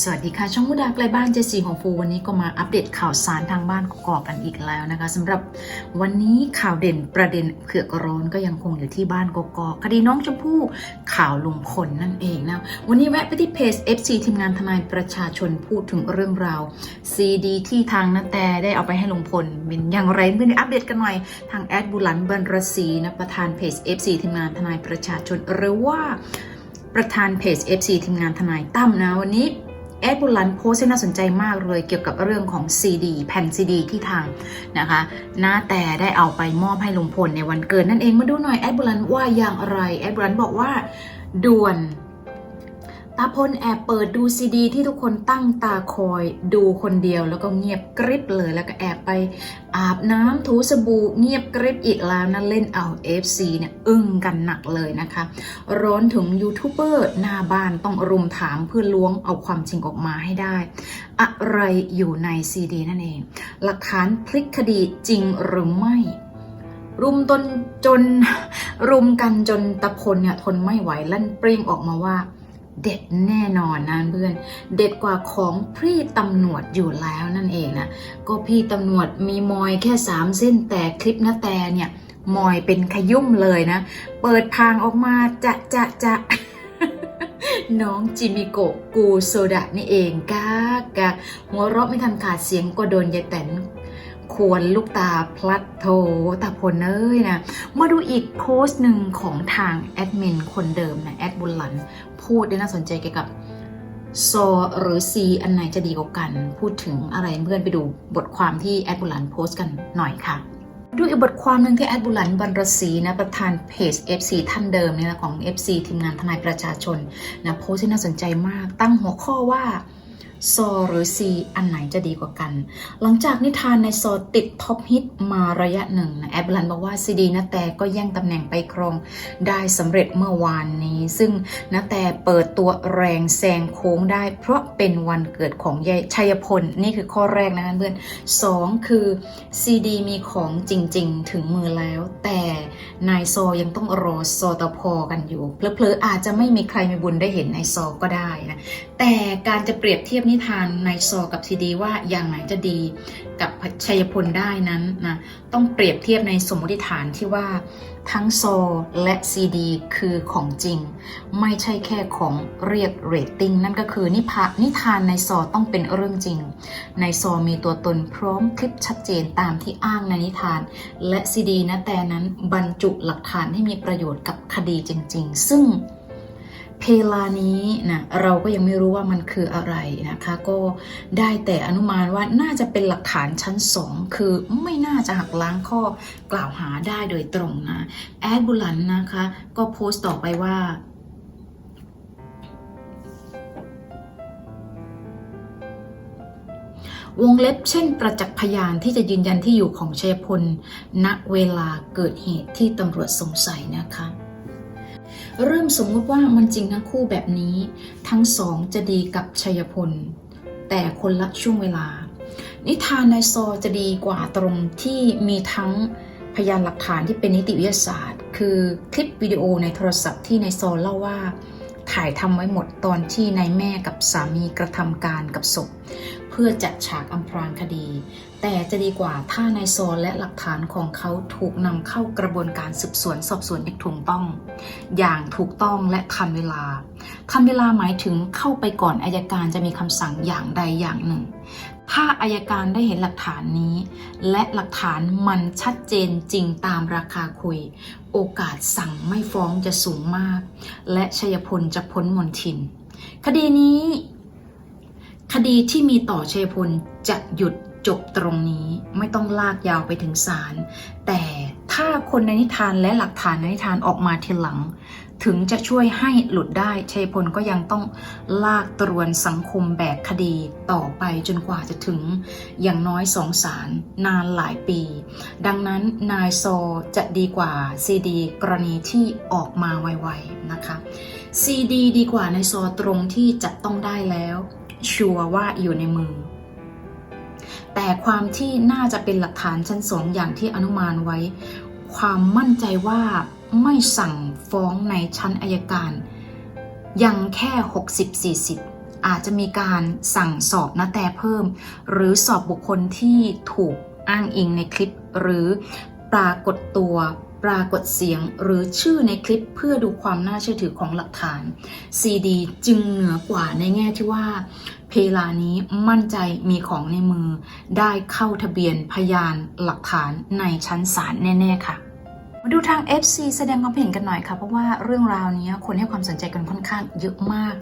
สวัสดีค่ะ ช่องมุดาใกล้บ้านเจสีของฟูวันนี้ก็มาอัปเดตข่าวสารทางบ้านกอกกันอีกแล้วนะคะสำหรับวันนี้ข่าวเด่นประเด็นเผือกร้อนก็ยังคงอยู่ที่บ้านกอกคดีน้องชมพู่ข่าวลุงพลนั่นเองนะวันนี้แวะไปที่เพจ FC ทีมงานทนายประชาชนพูดถึงเรื่องราวซีดีที่ทางนาแตได้เอาไปให้ลุงพลเป็นอย่างไรเพื่อนอัปเดตกันหน่อยทางแอดบุลันบรรรศรีนะประธานเพจ FC ทีมงานทนายประชาชนหรือว่าประธานเพจ FC ทีมงานทนายตั้มนะวันนี้ แอดบุลันโพสต์ที่น่าสนใจมากเลยเกี่ยวกับเรื่องของซีดีแผ่นซีดีที่ทางนะคะน้าแต่ได้เอาไปมอบให้ลุงพลในวันเกิดนั่นเองมาดูหน่อยแอดบุลันว่าอย่างไรแอดบุลันบอกว่าด่วน ตาพลแอบเปิดดูซีดี ที่ทุกคนตั้งตาคอยดูคนเดียวแล้วก็เงียบกริบเลย แล้วก็แอบไปอาบน้ำถูสบู่เงียบกริบอีกแล้วนะเล่นเอา FC เนี่ยอึ้งกันหนักเลยนะคะ ร้อนถึงยูทูบเบอร์หน้าบ้านต้องรุมถามเพื่อล้วงเอาความจริงออกมาให้ได้ อะไรอยู่ในซีดีนั่นเอง หลักฐานพลิกคดีจริงหรือไม่รุมตนจนรุมกันจนตะพลเนี่ยทนไม่ไหวลั่นเปรี้ยงออกมาว่า เด็ดแน่นอนนะเพื่อน เด็ดกว่าของพี่ตำรวจอยู่แล้วนั่นเองนะ ก็พี่ตำรวจมีมอยแค่สามเส้นแต่คลิปนาแต่เนี่ย มอยเป็นขยุ่มเลยนะ เปิดทางออกมาจะจะจะน้องจิมิโกะกูโซดะนี่เองกากะหัวเราะไม่ทันขาดเสียงก็โดนยายแตน ควรลูกตาพลัดโถตาพลเอ้ยนะ มาดูอีกโพสต์หนึ่งของทางแอดมินคนเดิมนะแอดบุลลัน พูดได้น่าสนใจเกี่ยวกับโซหรือซีอันไหนจะดีกว่ากัน พูดถึงอะไรเพื่อนไปดูบทความที่แอดบุลลันโพสต์กันหน่อยค่ะดูอีกบทความหนึ่งที่แอดบุลันบรรรศรีนะประธานเพจ FC ท่านเดิมเนี่ยนะของ FC ทีมงานทนายประชาชนนะโพสต์ที่น่าสนใจมาก ตั้งหัวข้อว่า ซอหรือซีอันไหนจะดีกว่ากัน หลังจากนิทานในซอติดท็อปฮิตมาระยะหนึ่งนะแอบลันบอกว่าซีดีนะแต่ก็แย่งตำแหน่งไปครองได้สำเร็จเมื่อวานนี้ ซึ่งนะแต่เปิดตัวแรงแซงโค้งได้ เพราะเป็นวันเกิดของยายชัยพล นี่คือข้อแรกนะคะเพื่อนสองคือซีดีมีของจริง ๆ ถึงมือแล้ว แต่นายซอยังต้องรอซอตพอกันอยู่เพลอๆอาจจะไม่มีใครมีบุญได้เห็นนายซอก็ได้นะแต่การจะเปรียบเทียบนิทานนายซอกับซีดีว่าอย่างไหนจะดีกับชัยพลได้นั้นนะต้องเปรียบเทียบในสมมติฐานที่ว่าทั้งซอและซีดีคือของจริง ไม่ใช่แค่ของเรียกเรตติ้งนั่นก็คือนิพานิทานในซอต้องเป็นเรื่องจริง ในซอมีตัวตนพร้อมคลิปชัดเจนตามที่อ้างในนิทาน และซีดีนะแต่นั้นบรรจุหลักฐานให้มีประโยชน์กับคดีจริง ๆ ซึ่ง เพลานี้นะเราก็ยังไม่รู้ว่ามันคืออะไรนะคะ ก็ได้แต่อนุมานว่าน่าจะเป็นหลักฐานชั้นสองคือไม่น่าจะหักล้างข้อกล่าวหาได้โดยตรงนะแอดบุลันนะคะ ก็โพสต์ต่อไปว่า วงเล็บเช่นประจักษ์พยานที่จะยืนยันที่อยู่ของชัยพล ณเวลาเกิดเหตุที่ตำรวจสงสัยนะคะ เริ่มสมมุติว่ามันจริงทั้งคู่แบบนี้ ทั้งสองจะดีกับชัยพล แต่คนละช่วงเวลา นิทานในซอจะดีกว่าตรงที่มีทั้งพยานหลักฐานที่เป็นนิติวิทยาศาสตร์ คือคลิปวิดีโอในโทรศัพท์ที่ในซอเล่าว่าถ่ายทำไว้หมดตอนที่นายแม่กับสามีกระทำการกับศพ เพื่อจัดฉากอำพรางคดี แต่จะดีกว่าถ้านายโซนและหลักฐานของเขาถูกนำเข้ากระบวนการสืบสวนสอบสวนอย่างถูกต้อง อย่างถูกต้องและทันเวลา ทันเวลาหมายถึงเข้าไปก่อนอายการจะมีคำสั่งอย่างใดอย่างหนึ่ง ถ้าอายการได้เห็นหลักฐานนี้ และหลักฐานมันชัดเจนจริงตามราคาคุย โอกาสสั่งไม่ฟ้องจะสูงมาก และชัยพลจะพ้นมนทิน คดีนี้ คดีที่มีต่อเชยพลจะหยุดจบตรงนี้ไม่ต้องลากยาวไปถึงศาลแต่ถ้าคนในนิทานและหลักฐานในนิทานออกมาทีหลัง ถึงจะช่วยให้หลุดได้เชยพลก็ยังต้องลากตรวนสังคมแบกคดีต่อไปจนกว่าจะถึงอย่างน้อยสองศาลนานหลายปี ดังนั้นนายโซจะดีกว่าซีดีกรณีที่ออกมาไวๆนะคะซีดีดีกว่านายโซตรงที่จะต้องได้แล้ว ชัวร์ว่าอยู่ในมือ แต่ความที่น่าจะเป็นหลักฐานชั้นสองอย่างที่อนุมานไว้ ความมั่นใจว่าไม่สั่งฟ้องในชั้นอายการ ยังแค่ 60-40 อาจจะมีการสั่งสอบนาแต่เพิ่ม หรือสอบบุคคลที่ถูกอ้างอิงในคลิป หรือ ปรากฏตัว ปรากฏเสียงหรือชื่อในคลิปเพื่อดูความน่าเชื่อถือของหลักฐาน CD จึงเหนือกว่าในแง่ที่ว่า เพลานี้มั่นใจมีของในมือ ได้เข้าทะเบียนพยานหลักฐานในชั้นศาลแน่ ๆ ค่ะ มาดูทาง FC แสดงความเห็นกันหน่อยค่ะ เพราะว่าเรื่องราวนี้คนให้ความสนใจกันค่อนข้างเยอะมาก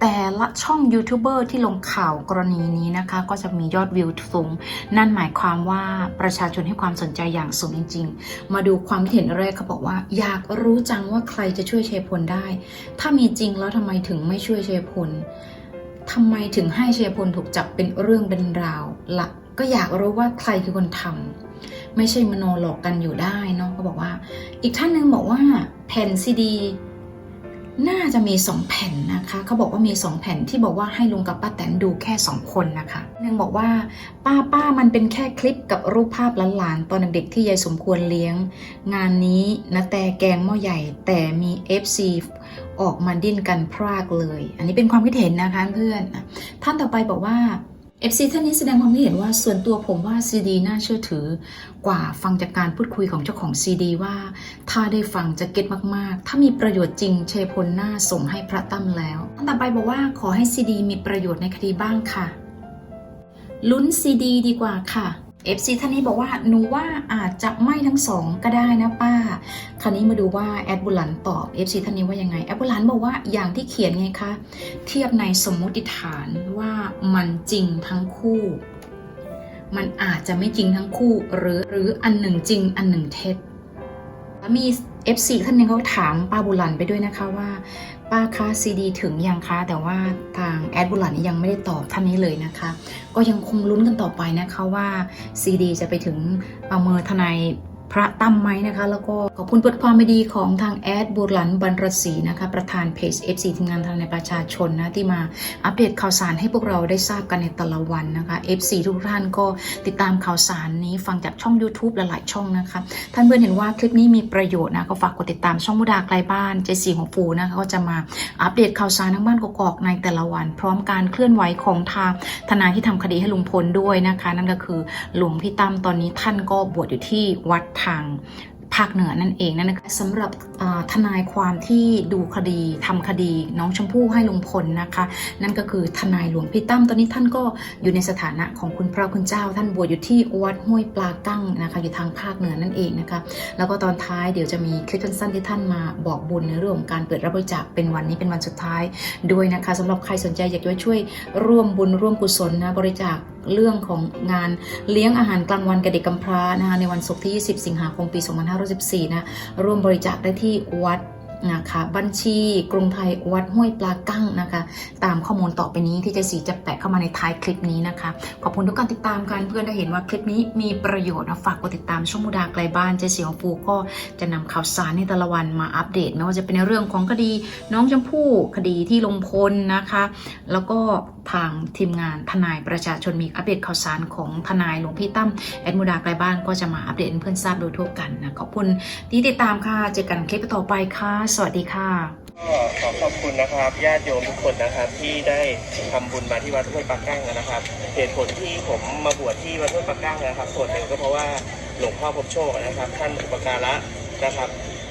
แต่ละช่องยูทูบเบอร์ที่ลงข่าวกรณีนี้นะคะ ก็จะมียอดวิวสูง นั่นหมายความว่าประชาชนให้ความสนใจอย่างสูงจริง ๆ มาดูความเห็นแรกเขาบอกว่า อยากรู้จังว่าใครจะช่วยเชยพลได้ ถ้ามีจริงแล้วทำไมถึงไม่ช่วยเชยพลทำไมถึงให้เชยพลถูกจับเป็นเรื่องเป็นราวละก็อยากรู้ว่าใครคือคนทำ ไม่ใช่มโนหลอกกันอยู่ได้เนาะเขาบอกว่า อีกท่านหนึ่งบอกว่าแผ่นซีดี น่าจะมีสองแผ่นนะคะเขาบอกว่ามีสองแผ่นที่บอกว่าให้ลุงกับป้าแตนดูแค่สองคนนะคะหนึ่งบอกว่า ป้าป้ามันเป็นแค่คลิปกับรูปภาพหลานๆตอนเด็กๆที่ยายสมควรเลี้ยง งานนี้นะแต่แกงหม้อใหญ่แต่มี FC ออกมาดิ้นกันพรากเลย อันนี้เป็นความคิดเห็นนะคะเพื่อนท่านต่อไปบอกว่า เอฟซีท่านนี้แสดงความคิดเห็นว่าส่วนตัวผมว่าซีดีน่าเชื่อถือกว่าฟังจากการพูดคุยของเจ้าของซีดีว่า ถ้าได้ฟังจะเก็ตมากๆ ถ้ามีประโยชน์จริงเชยพลหน้าส่งให้พระตั้มแล้วท่านต่อไปบอกว่าขอให้ซีดีมีประโยชน์ในคดีบ้างค่ะ ลุ้นซีดีดีกว่าค่ะ FC ท่านนี้บอกว่าหนูว่าอาจจะไม่ทั้งสองก็ได้นะป้า คราวนี้มาดูว่าแอดบุลันตอบ FC ท่านนี้ว่ายังไงแอดบุลันบอกว่าอย่างที่เขียนไงคะ เทียบในสมมุติฐานว่ามันจริงทั้งคู่ มันอาจจะไม่จริงทั้งคู่ หรือหรืออันหนึ่งจริงอันหนึ่งเท็จแล้วมี FC ท่านนึงเขาถามป้าบุลันไปด้วยนะคะว่า ป้าคะซีดีถึงยังคะ แต่ว่าทางแอดบุลันนี่ยังไม่ได้ตอบท่านนี้เลยนะคะ ก็ยังคงลุ้นกันต่อไปนะคะว่าซีดีจะไปถึงประเมือทนาย พระตั้มไหมนะคะ แล้วก็ขอบคุณบทความไม่ดีของทางแอดบุรันบรรรศรีนะคะ ประธานเพจ FC ทีมงานทางในประชาชนนะที่มาอัปเดตข่าวสารให้พวกเราได้ทราบกันในแต่ละวันนะคะ FC ทุกท่านก็ติดตามข่าวสารนี้ฟังจากช่อง YouTube หลายๆช่องนะคะ ท่านเพื่อนเห็นว่าคลิปนี้มีประโยชน์นะก็ฝากกดติดตามช่องมุดาไกลบ้านเจสีของฟูนะคะก็จะมาอัปเดตข่าวสารทั้งบ้านกอกในแต่ละวัน พร้อมการเคลื่อนไหวของทางทนายที่ทำคดีให้ลุงพลด้วยนะคะ นั่นก็คือหลวงพี่ตั้มตอนนี้ท่านก็บวชอยู่ที่วัดทางภาคเหนือนั่นเองนะคะสำหรับทนายความที่ดูคดีทำคดี น้องชมพู่ให้ลุงพลนะคะ นั่นก็คือทนายหลวงพี่ตั้มตอนนี้ท่านก็อยู่ในสถานะของคุณพระคุณเจ้า ท่านบวชอยู่ที่วัดห้วยปลากั้งนะคะอยู่ทางภาคเหนือนั่นเองนะคะ แล้วก็ตอนท้ายเดี๋ยวจะมีคลิปสั้นๆที่ท่านมาบอกบุญในเรื่องของการเปิดรับบริจาคเป็นวันนี้เป็นวันสุดท้ายด้วยนะคะสำหรับใครสนใจอยากจะช่วยร่วมบุญร่วมกุศลนะบริจาค เรื่องของงานเลี้ยงอาหารกลางวันกับเด็กกำพร้านะคะในวันศุกร์ที่ 20 สิงหาคมปี 2514 นะร่วมบริจาคได้ที่วัดนะคะบัญชีกรุงไทยวัดห้วยปลากั้งนะคะ ตามข้อมูลต่อไปนี้ที่เจสีจะแปะเข้ามาในท้ายคลิปนี้นะคะ ขอบคุณทุกการติดตามกันเพื่อนได้เห็นว่าคลิปนี้มีประโยชน์นะฝากกดติดตามช่องมุดาไกลบ้านเจสีของฟูก็จะนำข่าวสารในแต่ละวันมาอัปเดตไม่ว่าจะเป็นในเรื่องของคดีน้องชมพู่คดีที่ลงพลนะคะ แล้วก็ ทางทีมงานทนายประชาชนมีอัปเดตข่าวสารของทนายหลวงพี่ตั้มแอดมุดาไกลบ้านก็จะมาอัปเดตเพื่อนทราบโดยทั่วกันนะขอบคุณที่ติดตามค่ะเจอกันคลิปต่อไปค่ะ สวัสดีค่ะก็ขอขอบคุณนะครับญาติโยมทุกคนนะครับที่ได้ทำบุญมาที่วัดห้วยปากกั้งนะครับ เหตุผลที่ผมมาบวชที่วัดห้วยปากกั้งนะครับ ส่วนหนึ่งก็เพราะว่าหลวงพ่อพบโชคนะครับ ท่านอุปการะนะครับ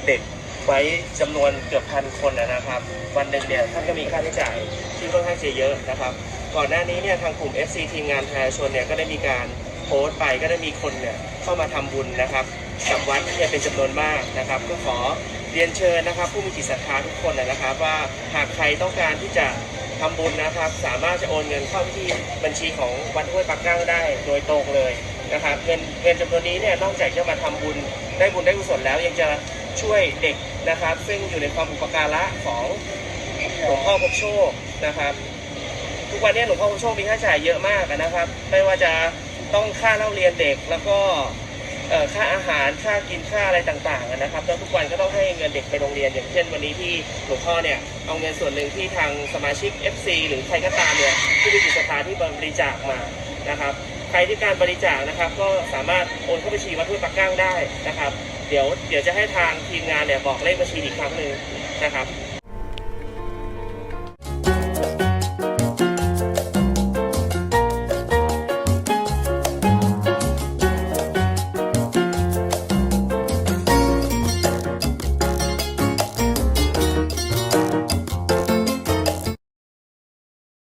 เด็ก ไว้จำนวนเกือบพันคนนะครับ วันหนึ่งเนี่ยท่านก็มีค่าใช้จ่ายที่ค่อนข้างจะเยอะนะครับ ก่อนหน้านี้เนี่ยทางกลุ่ม FC ทีมงานประชนเนี่ยก็ได้มีการโพสต์ไปก็ได้มีคนเนี่ยเข้ามาทำบุญนะครับกับวัดเนี่ยเป็นจำนวนมากนะครับ ก็ขอเรียนเชิญนะครับ ผู้มีจิตศรัทธาทุกคนนะครับ ว่าหากใครต้องการที่จะทำบุญนะครับ สามารถจะโอนเงินเข้าที่บัญชีของวัดห้วยปักกั้งได้โดยตรงเลยนะครับ เงินเงินจำนวนนี้เนี่ยนอกจากจะมาทำบุญได้บุญได้กุศลแล้วยังจะช่วยเด็ก นะครับ ซึ่งอยู่ในความอุปการะของหลวงพ่อพบโชคนะครับ ทุกวันนี้หลวงพ่อพบโชคมีค่าใช้จ่ายเยอะมากนะครับ ไม่ว่าจะต้องค่าเล่าเรียนเด็กแล้วก็ค่าอาหารค่ากินค่าอะไรต่างๆนะครับแล้วทุกวันก็ต้องให้เงินเด็กไปโรงเรียนอย่างเช่นวันนี้ที่หลวงพ่อเนี่ยเอาเงินส่วนหนึ่งที่ทางสมาชิก FC หรือใครก็ตามเนี่ยที่มีจิตศรัทธาที่บริจาคมานะครับ ใครที่การบริจาคนะครับ ก็สามารถโอนเข้าบัญชีวัดห้วยปักก้างได้นะครับ เดี๋ยวเดี๋ยวจะให้ทางทีมงานเนี่ยบอกเลขบัญชีอีกครั้งหนึ่งนะครับ